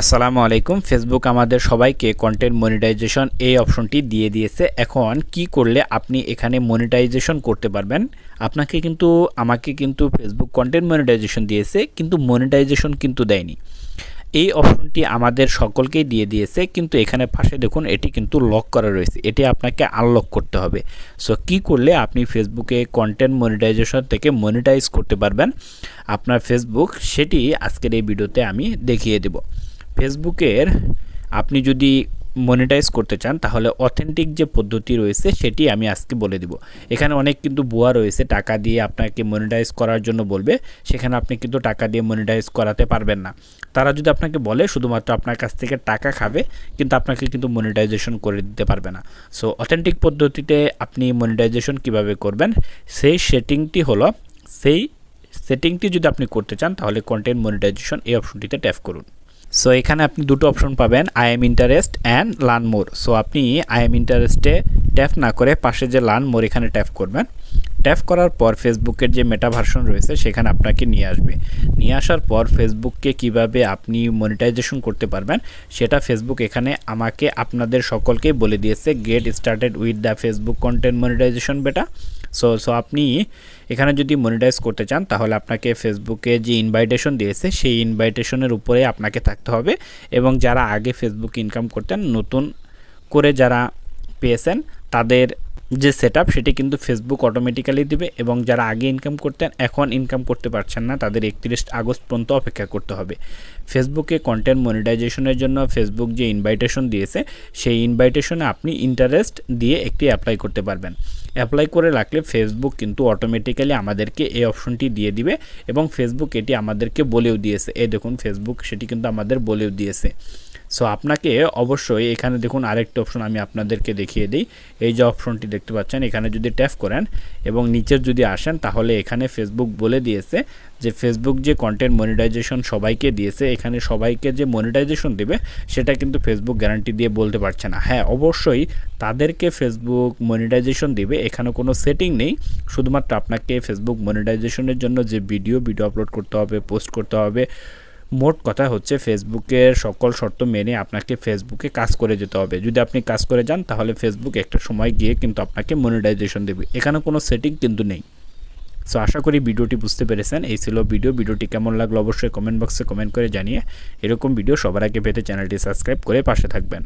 আসসালামু আলাইকুম। ফেসবুক আমাদের সবাইকে কন্টেন্ট মনিটাইজেশন এই অপশনটি দিয়ে দিয়েছে। এখন কি করলে আপনি এখানে মনিটাইজেশন করতে পারবেন? আপনাকে কিন্তু, আমাকে কিন্তু ফেসবুক কন্টেন্ট মনিটাইজেশন দিয়েছে, কিন্তু মনিটাইজেশন কিন্তু দেয়নি। এই অপশনটি আমাদের সকলকেই দিয়ে দিয়েছে, কিন্তু এখানে পাশে দেখুন, এটি কিন্তু লক করা রয়েছে। এটি আপনাকে আনলক করতে হবে। সো কি করলে আপনি ফেসবুকে কন্টেন্ট মনিটাইজেশন থেকে মনিটাইজ করতে পারবেন? আপনার ফেসবুক সেটি আজকের এই ভিডিওতে আমি দেখিয়ে দেব। ফেসবুকের আপনি যদি মনিটাইজ করতে চান, তাহলে অথেন্টিক যে পদ্ধতি রয়েছে, সেটি আমি আজকে বলে দিব। এখানে অনেক কিন্তু ভুয়া রয়েছে, টাকা দিয়ে আপনাকে মনিটাইজ করার জন্য বলবে। সেখানে আপনি কিন্তু টাকা দিয়ে মনিটাইজ করাতে পারবেন না। তারা যদি আপনাকে বলে, শুধুমাত্র আপনার কাছ থেকে টাকা খাবে, কিন্তু আপনাকে কিন্তু মনিটাইজেশন করে দিতে পারবে না। সো অথেন্টিক পদ্ধতিতে আপনি মনিটাইজেশন কীভাবে করবেন, সেই সেটিংটি হলো, সেই সেটিংটি যদি আপনি করতে চান, তাহলে কন্টেন্ট মনিটাইজেশন এই অপশনটিতে ট্যাপ করুন। সো এখানে আপনি দুটো অপশন পাবেন I'm interest and learn more so আপনি আই এম ইন্টারেস্টে ট্যাপ না করে পাশে যে লার্ন মোর এখানে ট্যাপ করবেন। ট্যাপ করার পর ফেসবুকের যে মেটা ভার্সন রয়েছে, সেখানে আপনাকে নিয়ে আসবে। নিয়ে আসার পর ফেসবুককে কীভাবে আপনি মনিটাইজেশন করতে পারবেন, সেটা ফেসবুক এখানে আমাকে আপনাদের সকলকেই বলে দিয়েছে get started with the Facebook content monetization beta so so আপনি এখানে যদি মনিটাইজ করতে চান, তাহলে আপনাকে ফেসবুকে যে ইনভাইটেশন দিয়েছে, সেই ইনভাইটেশনের উপরে আপনাকে থাকতে হবে। এবং যারা আগে ফেসবুক ইনকাম করতেন, নতুন করে যারা পেয়েছেন, তাদের যে সেট সেটি কিন্তু ফেসবুক অটোমেটিক্যালি দিবে এবং যারা আগে ইনকাম করতেন, এখন ইনকাম করতে পারছেন না, তাদের একত্রিশ আগস্ট পর্যন্ত অপেক্ষা করতে হবে। ফেসবুকে কন্টেন্ট মনিটাইজেশনের জন্য ফেসবুক যে ইনভাইটেশন দিয়েছে, সেই ইনভাইটেশনে আপনি ইন্টারেস্ট দিয়ে একটি অ্যাপ্লাই করতে পারবেন। অ্যাপ্লাই করে রাখলে ফেসবুক কিন্তু অটোমেটিক্যালি আমাদেরকে এই অপশনটি দিয়ে দিবে এবং ফেসবুক এটি আমাদেরকে বলেও দিয়েছে। এই দেখুন ফেসবুক সেটি কিন্তু আমাদের বলেও দিয়েছে। সো আপনাকে অবশ্যই এখানে দেখুন আরেকটি অপশন আমি আপনাদেরকে দেখিয়ে দিই। এই যে অপশনটি দেখতে পাচ্ছেন, এখানে যদি ট্যাপ করেন এবং নিচের যদি আসেন, তাহলে এখানে ফেসবুক বলে দিয়েছে যে ফেসবুক যে কন্টেন্ট মনিটাইজেশন সবাইকে দিয়েছে, এখানে সবাইকে যে মনিটাইজেশন দেবে, সেটা কিন্তু ফেসবুক গ্যারান্টি দিয়ে বলতে পারছে না। হ্যাঁ অবশ্যই তাদেরকে ফেসবুক মনিটাইজেশন দিবে, এখানে কোনো সেটিং নেই। শুধুমাত্র আপনাকে ফেসবুক মনিটাইজেশনের জন্য যে ভিডিও ভিডিও আপলোড করতে হবে পোস্ট করতে হবে মোট কথা হচ্ছে ফেসবুকের সকল শর্ত মেনে আপনাকে ফেসবুকে কাজ করে যেতে হবে। যদি আপনি কাজ করে যান, তাহলে ফেসবুক একটা সময় গিয়ে কিন্তু আপনাকে মনিটাইজেশন দেবে। এখানে কোনো সেটিং কিন্তু নেই। সো আশা করি ভিডিওটি বুঝতে পেরেছেন। এই ছিল ভিডিও। ভিডিওটি কেমন লাগল অবশ্যই কমেন্ট বক্সে কমেন্ট করে জানিয়ে এরকম ভিডিও সবার আগে পেতে চ্যানেলটি সাবস্ক্রাইব করে পাশে থাকবেন।